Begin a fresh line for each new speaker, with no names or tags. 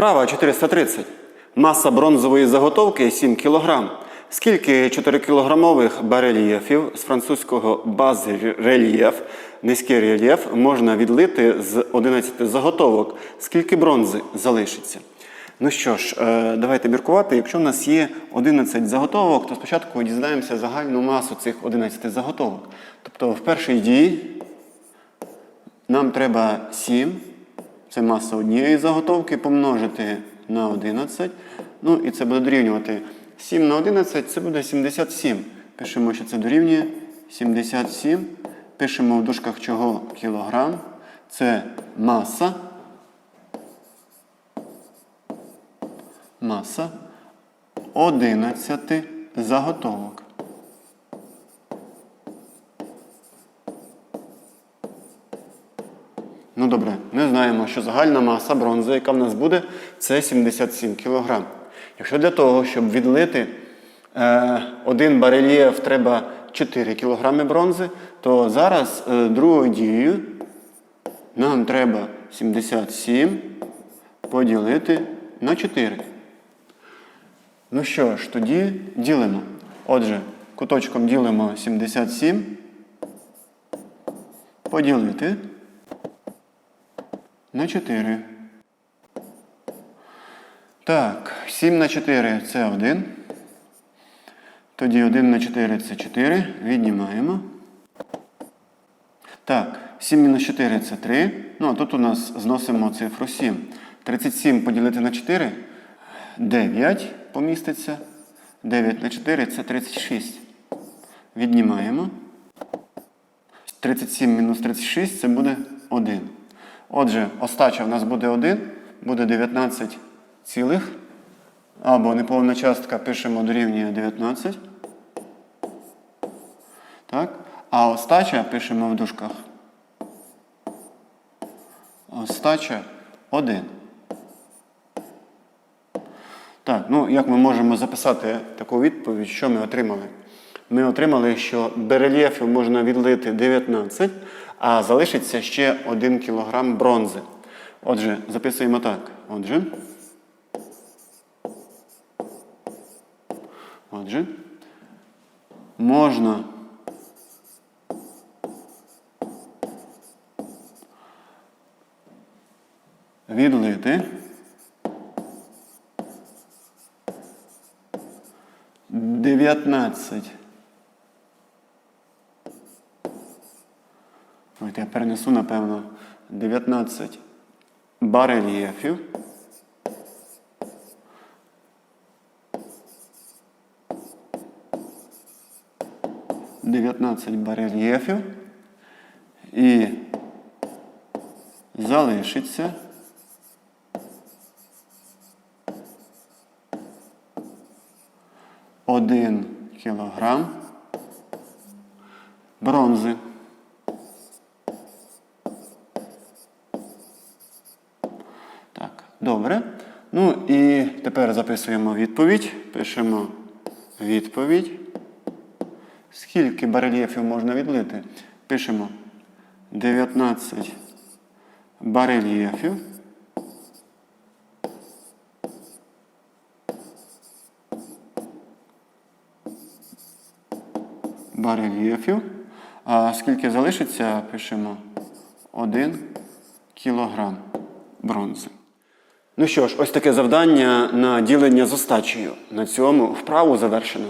Вправа 430. Маса бронзової заготовки 7 кг. Скільки 4-кілограмових барельєфів з французького баз-рельєф, низький рельєф, можна відлити з 11 заготовок? Скільки бронзи залишиться? Ну що ж, е, давайте міркувати. Якщо в нас є 11 заготовок, то спочатку дізнаємося загальну масу цих 11 заготовок. Тобто в першій дії нам треба 7, це маса однієї заготовки, помножити на 11. Ну і це буде дорівнювати 7 на 11, це буде 77. Пишемо, що це дорівнює 77. Пишемо в дужках чого кілограм. Це маса. Маса 11 заготовок. Знаємо, що загальна маса бронзи, яка в нас буде, це 77 кг. Якщо для того, щоб відлити е, один барельєф треба 4 кг бронзи, то зараз е, другою дією нам треба 77 поділити на 4. Ну що ж, тоді ділимо. Отже, куточком ділимо 77. Поділити на 4. Так, 7 на 4 це 1. Тоді 1 на 4 це 4. Віднімаємо. Так, 7 мінус 4 це 3. Ну, а тут у нас зносимо цифру 7. 37 поділити на 4. 9 поміститься. 9 на 4 це 36. Віднімаємо. 37 мінус 36 це буде 1. Отже, остача в нас буде 1, буде 19 цілих. Або неповна частка пишемо дорівнює 19. Так? А остача пишемо в дужках. Остача 1. Так, ну як ми можемо записати таку відповідь, що ми отримали? Ми отримали, що берельєфів можна відлити 19, а залишиться ще 1 кг бронзи. Отже, записуємо так. Отже. Отже. Можна відлити 19. Ось я перенесу, напевно, 19 барельєфів. Дев'ятнадцять барельєфів. І залишиться. Один кілограм бронзи. Так, добре. Ну і тепер записуємо відповідь. Пишемо відповідь. Скільки барельєфів можна відлити? Пишемо 19 барельєфів. барельєфів. А скільки залишиться, пишемо 1 кілограм бронзи. Ну що ж, ось таке завдання на ділення з остачею. На цьому вправу завершено.